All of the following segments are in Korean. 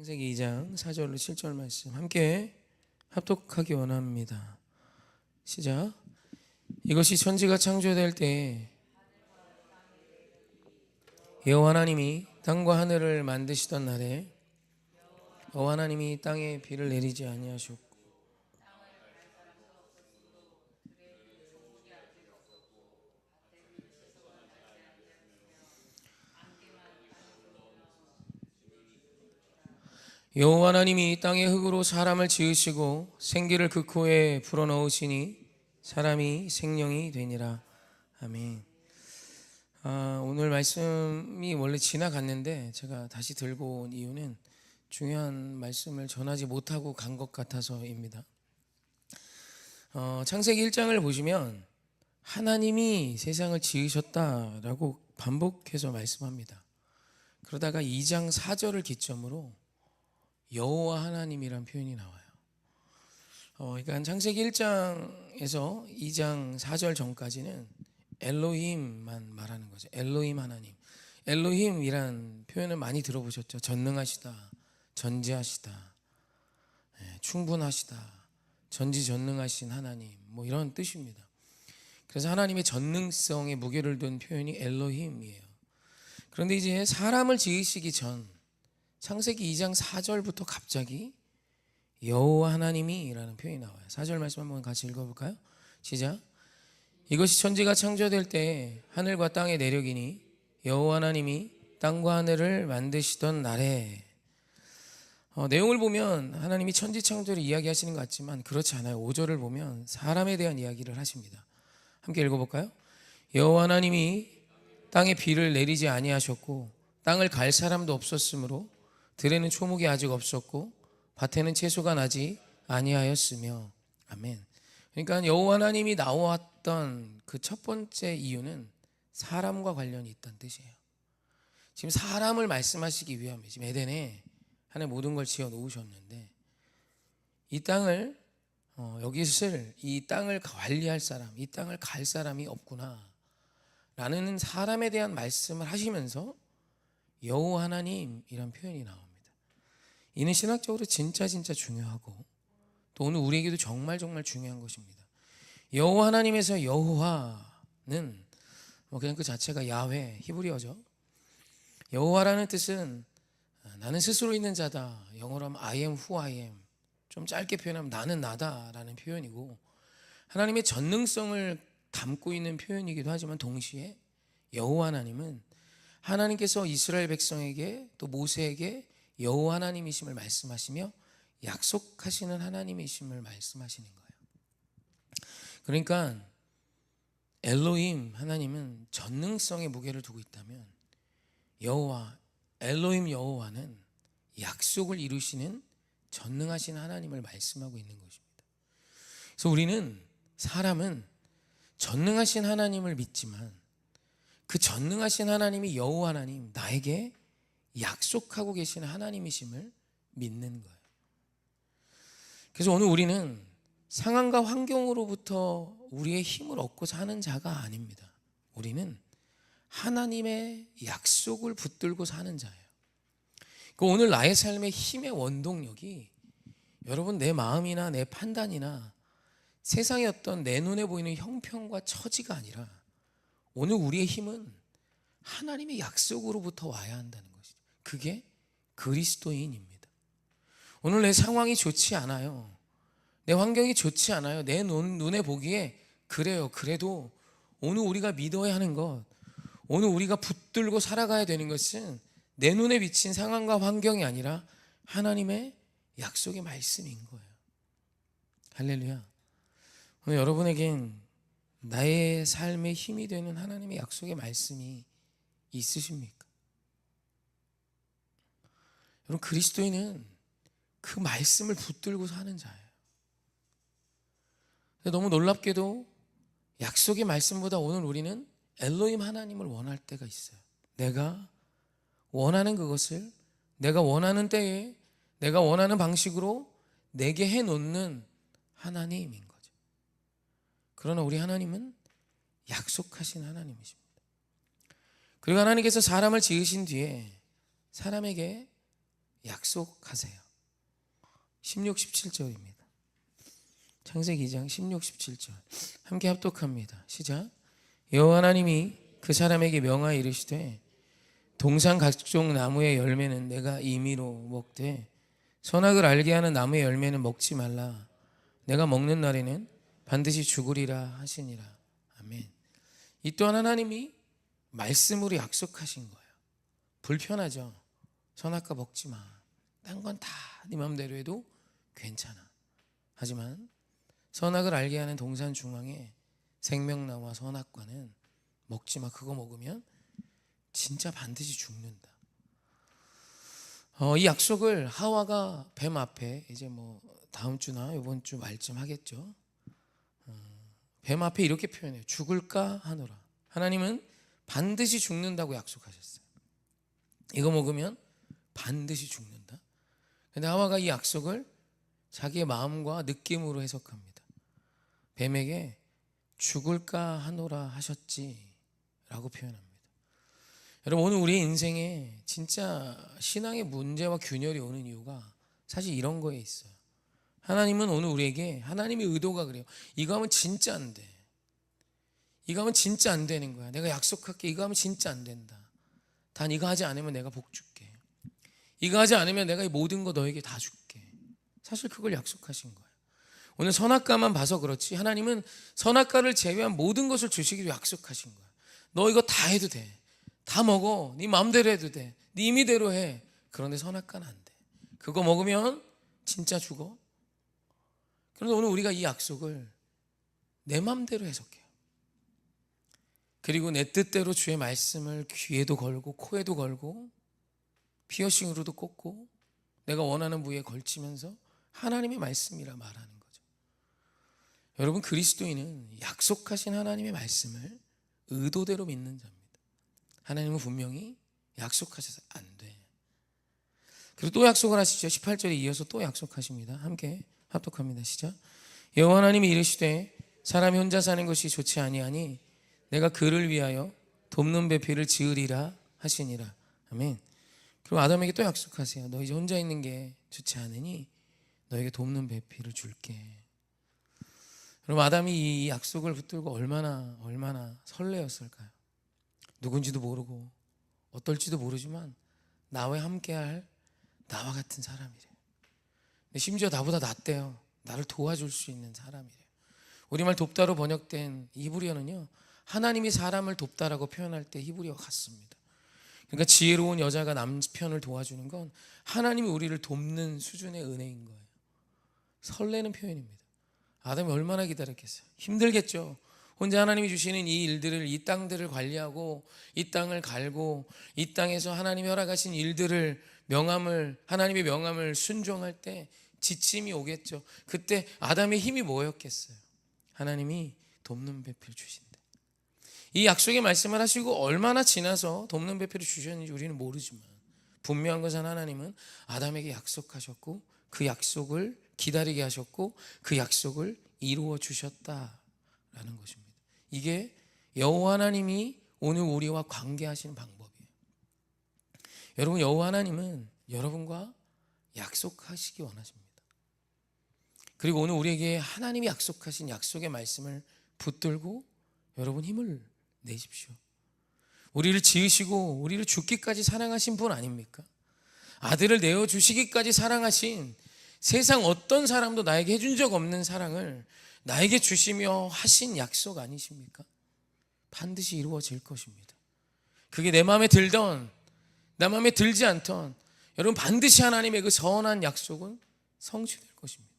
창세기 2장 4절로 7절 말씀 함께 합독하기 원합니다. 시작. 이것이 천지가 창조될 때 여호와 하나님이 땅과 하늘을 만드시던 날에 여호와 하나님이 땅에 비를 내리지 아니하셨고 여호와 하나님이 땅의 흙으로 사람을 지으시고 생기를 그 코에 불어넣으시니 사람이 생명이 되니라 아멘. 아, 오늘 말씀이 원래 지나갔는데 제가 다시 들고 온 이유는 중요한 말씀을 전하지 못하고 간 것 같아서입니다. 어, 창세기 1장을 보시면 하나님이 세상을 지으셨다라고 반복해서 말씀합니다. 그러다가 2장 4절을 기점으로 여호와 하나님이란 표현이 나와요. 어, 그러니까 창세기 1장에서 2장 4절 전까지는 엘로힘만 말하는 거죠. 엘로힘 하나님. 엘로힘이란 표현을 많이 들어보셨죠. 전능하시다, 전지하시다, 예, 충분하시다, 전지전능하신 하나님. 뭐 이런 뜻입니다. 그래서 하나님의 전능성에 무게를 둔 표현이 엘로힘이에요. 그런데 이제 사람을 지으시기 전 창세기 2장 4절부터 갑자기 여호와 하나님이라는 표현이 나와요. 4절 말씀 한번 같이 읽어볼까요? 시작. 이것이 천지가 창조될 때 하늘과 땅의 내력이니 여호와 하나님이 땅과 하늘을 만드시던 날에 어, 내용을 보면 하나님이 천지 창조를 이야기하시는 것 같지만 그렇지 않아요. 5절을 보면 사람에 대한 이야기를 하십니다. 함께 읽어볼까요? 여호와 하나님이 땅에 비를 내리지 아니하셨고 땅을 갈 사람도 없었으므로 들에는 초목이 아직 없었고 밭에는 채소가 나지 아니하였으며 아멘. 그러니까 여호와 하나님이 나왔던 그 첫 번째 이유는 사람과 관련이 있다는 뜻이에요. 지금 사람을 말씀하시기 위함에 지금 에덴에 하나님 모든 걸 지어 놓으셨는데 이 땅을 어, 여기 있을 이 땅을 관리할 사람, 이 땅을 갈 사람이 없구나. 라는 사람에 대한 말씀을 하시면서 여호와 하나님이란 표현이 나옵니다. 이는 신학적으로 진짜 진짜 중요하고 또 오늘 우리에게도 정말 정말 중요한 것입니다. 여호와 하나님에서 여호와는 뭐 그냥 그 자체가 야훼 히브리어죠. 여호와라는 뜻은 나는 스스로 있는 자다. 영어로 하면 I am who I am. 좀 짧게 표현하면 나는 나다라는 표현이고 하나님의 전능성을 담고 있는 표현이기도 하지만 동시에 여호와 하나님은 하나님께서 이스라엘 백성에게 또 모세에게 여호와 하나님이심을 말씀하시며 약속하시는 하나님이심을 말씀하시는 거예요. 그러니까 엘로힘 하나님은 전능성의 무게를 두고 있다면 여호와 엘로힘 여호와는 약속을 이루시는 전능하신 하나님을 말씀하고 있는 것입니다. 그래서 우리는 사람은 전능하신 하나님을 믿지만 그 전능하신 하나님이 여호와 하나님 나에게 약속하고 계시는 하나님이심을 믿는 거예요. 그래서 오늘 우리는 상황과 환경으로부터 우리의 힘을 얻고 사는 자가 아닙니다. 우리는 하나님의 약속을 붙들고 사는 자예요. 그 오늘 나의 삶의 힘의 원동력이 여러분 내 마음이나 내 판단이나 세상의 어떤 내 눈에 보이는 형편과 처지가 아니라 오늘 우리의 힘은 하나님의 약속으로부터 와야 한다는 것이죠. 그게 그리스도인입니다. 오늘 내 상황이 좋지 않아요. 내 환경이 좋지 않아요. 내 눈, 눈에 보기에 그래요. 그래도 오늘 우리가 믿어야 하는 것, 오늘 우리가 붙들고 살아가야 되는 것은 내 눈에 비친 상황과 환경이 아니라 하나님의 약속의 말씀인 거예요. 할렐루야. 오늘 여러분에겐 나의 삶의 힘이 되는 하나님의 약속의 말씀이 있으십니까? 여러분 그리스도인은 그 말씀을 붙들고 사는 자예요. 너무 놀랍게도 약속의 말씀보다 오늘 우리는 엘로임 하나님을 원할 때가 있어요. 내가 원하는 그것을 내가 원하는 때에 내가 원하는 방식으로 내게 해 놓는 하나님인 거죠. 그러나 우리 하나님은 약속하신 하나님이십니다. 그리고 하나님께서 사람을 지으신 뒤에 사람에게 약속하세요. 16, 17절입니다. 창세기 2장 16, 17절. 함께 합독합니다. 시작. 여호와 하나님이 그 사람에게 명하여 이르시되 동산 각종 나무의 열매는 내가 임의로 먹되 선악을 알게 하는 나무의 열매는 먹지 말라. 내가 먹는 날에는 반드시 죽으리라 하시니라. 아멘. 이 또한 하나님이 말씀으로 약속하신 거예요. 불편하죠. 선악과 먹지 마. 딴 건 다 네 마음대로 해도 괜찮아. 하지만 선악을 알게 하는 동산 중앙에 생명나와 선악과는 먹지 마. 그거 먹으면 진짜 반드시 죽는다. 어, 이 약속을 하와가 뱀 앞에 이제 뭐 다음 주나 이번 주 말쯤 하겠죠. 어, 뱀 앞에 이렇게 표현해요. 죽을까 하노라. 하나님은 반드시 죽는다고 약속하셨어요. 이거 먹으면 반드시 죽는다. 근데 하와가 이 약속을 자기의 마음과 느낌으로 해석합니다. 뱀에게 죽을까 하노라 하셨지 라고 표현합니다. 여러분 오늘 우리 인생에 진짜 신앙의 문제와 균열이 오는 이유가 사실 이런 거에 있어요. 하나님은 오늘 우리에게 하나님의 의도가 그래요. 이거 하면 진짜 안 돼. 이거 하면 진짜 안 되는 거야. 내가 약속할게. 이거 하면 진짜 안 된다. 단 이거 하지 않으면 내가 복 줄게. 이거 하지 않으면 내가 이 모든 거 너에게 다 줄게. 사실 그걸 약속하신 거예요. 오늘 선악과만 봐서 그렇지 하나님은 선악과를 제외한 모든 것을 주시기로 약속하신 거야. 너 이거 다 해도 돼. 다 먹어. 네 마음대로 해도 돼. 네 임의대로 해. 그런데 선악과는 안 돼. 그거 먹으면 진짜 죽어. 그런데 오늘 우리가 이 약속을 내 마음대로 해석해요. 그리고 내 뜻대로 주의 말씀을 귀에도 걸고 코에도 걸고 피어싱으로도 꽂고 내가 원하는 부위에 걸치면서 하나님의 말씀이라 말하는 거죠. 여러분 그리스도인은 약속하신 하나님의 말씀을 의도대로 믿는 자입니다. 하나님은 분명히 약속하셔서 안 돼. 그리고 또 약속을 하시죠. 18절에 이어서 또 약속하십니다. 함께 합독합니다. 시작. 여호와 하나님이 이르시되 사람이 혼자 사는 것이 좋지 아니하니 내가 그를 위하여 돕는 배필을 지으리라 하시니라. 아멘. 그리고 아담에게 또 약속하세요. 너 이제 혼자 있는 게 좋지 않으니 너에게 돕는 배필을 줄게. 그럼 아담이 이 약속을 붙들고 얼마나 얼마나 설레었을까요? 누군지도 모르고 어떨지도 모르지만 나와 함께할 나와 같은 사람이래요. 심지어 나보다 낫대요. 나를 도와줄 수 있는 사람이래요. 우리말 돕다로 번역된 히브리어는요. 하나님이 사람을 돕다라고 표현할 때 히브리어 같습니다. 그러니까 지혜로운 여자가 남편을 도와주는 건 하나님이 우리를 돕는 수준의 은혜인 거예요. 설레는 표현입니다. 아담이 얼마나 기다렸겠어요. 힘들겠죠. 혼자 하나님이 주시는 이 일들을 이 땅들을 관리하고 이 땅을 갈고 이 땅에서 하나님이 허락하신 일들을 명함을 하나님의 명함을 순종할 때 지침이 오겠죠. 그때 아담의 힘이 뭐였겠어요? 하나님이 돕는 배필 주신다. 이 약속의 말씀을 하시고 얼마나 지나서 돕는 배필을 주셨는지 우리는 모르지만 분명한 것은 하나님은 아담에게 약속하셨고 그 약속을 기다리게 하셨고 그 약속을 이루어 주셨다라는 것입니다. 이게 여호와 하나님이 오늘 우리와 관계하시는 방법이에요. 여러분 여호와 하나님은 여러분과 약속하시기 원하십니다. 그리고 오늘 우리에게 하나님이 약속하신 약속의 말씀을 붙들고 여러분 힘을 내십시오. 우리를 지으시고 우리를 죽기까지 사랑하신 분 아닙니까? 아들을 내어 주시기까지 사랑하신 세상 어떤 사람도 나에게 해준 적 없는 사랑을 나에게 주시며 하신 약속 아니십니까? 반드시 이루어질 것입니다. 그게 내 마음에 들던 내 마음에 들지 않던 여러분 반드시 하나님의 그 선한 약속은 성취될 것입니다.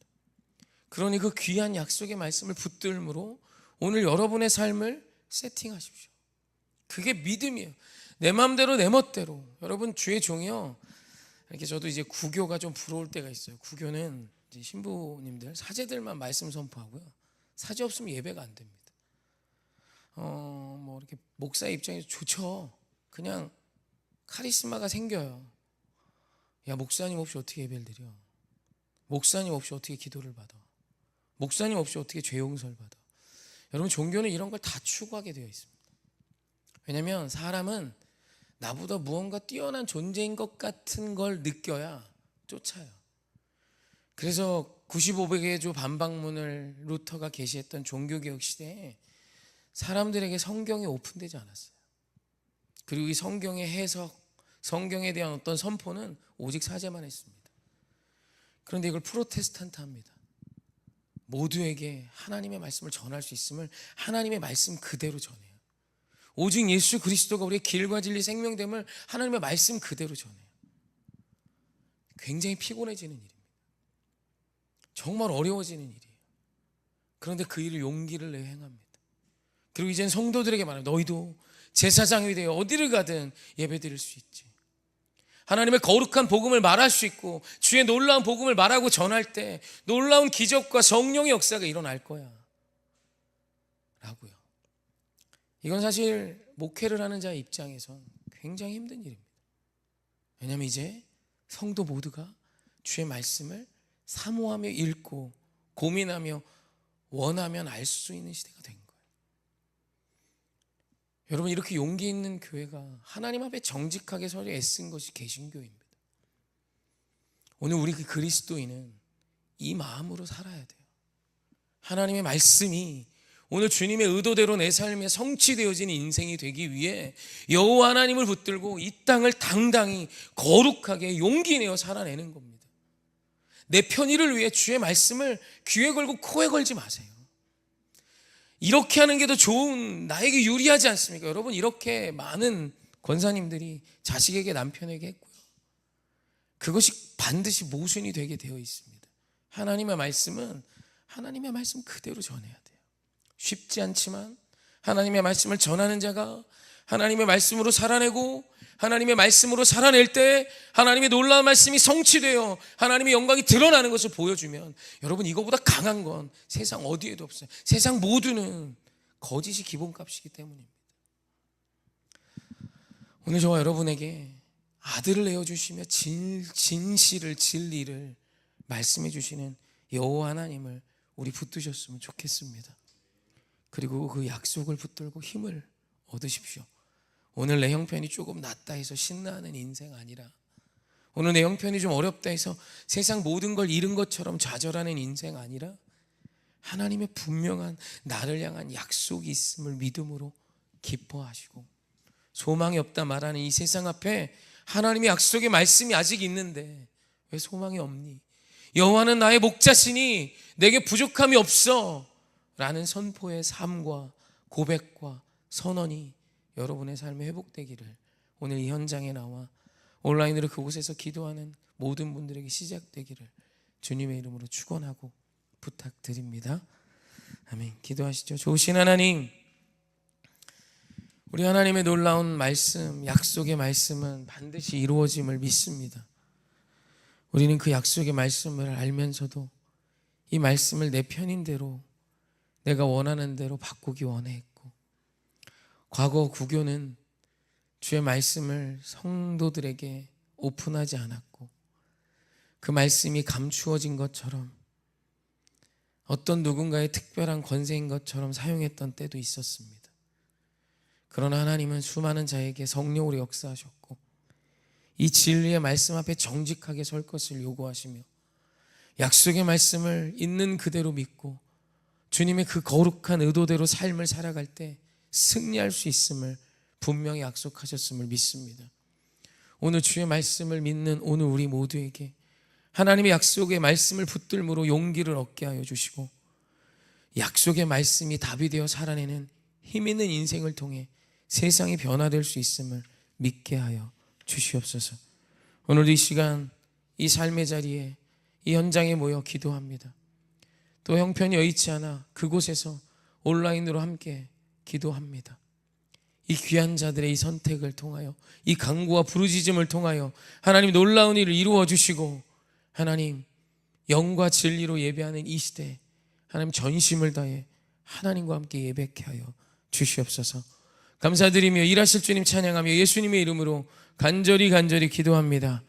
그러니 그 귀한 약속의 말씀을 붙들므로 오늘 여러분의 삶을 세팅하십시오. 그게 믿음이에요. 내 마음대로 내 멋대로. 여러분 주의 종이요. 이렇게 저도 이제 구교가 좀 부러울 때가 있어요. 구교는 신부님들 사제들만 말씀 선포하고요. 사제 없으면 예배가 안 됩니다. 어, 뭐 이렇게 목사 입장에서 좋죠. 그냥 카리스마가 생겨요. 야, 목사님 없이 어떻게 예배를 드려? 목사님 없이 어떻게 기도를 받아? 목사님 없이 어떻게 죄 용서를 받아? 여러분 종교는 이런 걸 다 추구하게 되어 있습니다. 왜냐하면 사람은 나보다 무언가 뛰어난 존재인 것 같은 걸 느껴야 쫓아요. 그래서 95백의 조 반박문을 루터가 게시했던 종교개혁 시대에 사람들에게 성경이 오픈되지 않았어요. 그리고 이 성경의 해석, 성경에 대한 어떤 선포는 오직 사제만 했습니다. 그런데 이걸 프로테스탄트 합니다. 모두에게 하나님의 말씀을 전할 수 있음을 하나님의 말씀 그대로 전해요. 오직 예수 그리스도가 우리의 길과 진리 생명됨을 하나님의 말씀 그대로 전해요. 굉장히 피곤해지는 일입니다. 정말 어려워지는 일이에요. 그런데 그 일을 용기를 내 행합니다. 그리고 이젠 성도들에게 말해요. 너희도 제사장이 되어 어디를 가든 예배 드릴 수 있지. 하나님의 거룩한 복음을 말할 수 있고 주의 놀라운 복음을 말하고 전할 때 놀라운 기적과 성령의 역사가 일어날 거야. 라고요. 이건 사실 목회를 하는 자의 입장에선 굉장히 힘든 일입니다. 왜냐하면 이제 성도 모두가 주의 말씀을 사모하며 읽고 고민하며 원하면 알 수 있는 시대가 된 거예요. 여러분 이렇게 용기 있는 교회가 하나님 앞에 정직하게 서로 애쓴 것이 개신교입니다. 오늘 우리 그 그리스도인은 이 마음으로 살아야 돼요. 하나님의 말씀이 오늘 주님의 의도대로 내 삶에 성취되어진 인생이 되기 위해 여호와 하나님을 붙들고 이 땅을 당당히 거룩하게 용기 내어 살아내는 겁니다. 내 편의를 위해 주의 말씀을 귀에 걸고 코에 걸지 마세요. 이렇게 하는 게 더 좋은 나에게 유리하지 않습니까? 여러분 이렇게 많은 권사님들이 자식에게 남편에게 했고요. 그것이 반드시 모순이 되게 되어 있습니다. 하나님의 말씀은 하나님의 말씀 그대로 전해야 돼요. 쉽지 않지만 하나님의 말씀을 전하는 자가 하나님의 말씀으로 살아내고 하나님의 말씀으로 살아낼 때 하나님의 놀라운 말씀이 성취되어 하나님의 영광이 드러나는 것을 보여주면 여러분 이거보다 강한 건 세상 어디에도 없어요. 세상 모두는 거짓이 기본값이기 때문입니다. 오늘 저와 여러분에게 아들을 내어주시며 진, 진실을 진리를 말씀해 주시는 여호와 하나님을 우리 붙드셨으면 좋겠습니다. 그리고 그 약속을 붙들고 힘을 얻으십시오. 오늘 내 형편이 조금 낫다 해서 신나는 인생 아니라 오늘 내 형편이 좀 어렵다 해서 세상 모든 걸 잃은 것처럼 좌절하는 인생 아니라 하나님의 분명한 나를 향한 약속이 있음을 믿음으로 기뻐하시고 소망이 없다 말하는 이 세상 앞에 하나님의 약속의 말씀이 아직 있는데 왜 소망이 없니? 여호와는 나의 목자시니 내게 부족함이 없어 라는 선포의 삶과 고백과 선언이 여러분의 삶에 회복되기를 오늘 이 현장에 나와 온라인으로 그곳에서 기도하는 모든 분들에게 시작되기를 주님의 이름으로 축원하고 부탁드립니다. 아멘. 기도하시죠. 좋으신 하나님, 우리 하나님의 놀라운 말씀, 약속의 말씀은 반드시 이루어짐을 믿습니다. 우리는 그 약속의 말씀을 알면서도 이 말씀을 내 편인 대로 내가 원하는 대로 바꾸기 원했고 과거 구교는 주의 말씀을 성도들에게 오픈하지 않았고 그 말씀이 감추어진 것처럼 어떤 누군가의 특별한 권세인 것처럼 사용했던 때도 있었습니다. 그러나 하나님은 수많은 자에게 성령으로 역사하셨고 이 진리의 말씀 앞에 정직하게 설 것을 요구하시며 약속의 말씀을 있는 그대로 믿고 주님의 그 거룩한 의도대로 삶을 살아갈 때 승리할 수 있음을 분명히 약속하셨음을 믿습니다. 오늘 주의 말씀을 믿는 오늘 우리 모두에게 하나님의 약속의 말씀을 붙들므로 용기를 얻게 하여 주시고 약속의 말씀이 답이 되어 살아내는 힘 있는 인생을 통해 세상이 변화될 수 있음을 믿게 하여 주시옵소서. 오늘 이 시간 이 삶의 자리에 이 현장에 모여 기도합니다. 또 형편이 여의치 않아 그곳에서 온라인으로 함께 기도합니다. 이 귀한 자들의 이 선택을 통하여 이 강구와 부르짖음을 통하여 하나님 놀라운 일을 이루어 주시고 하나님 영과 진리로 예배하는 이 시대 하나님 전심을 다해 하나님과 함께 예배케 하여 주시옵소서. 감사드리며 일하실 주님 찬양하며 예수님의 이름으로 간절히 간절히 기도합니다.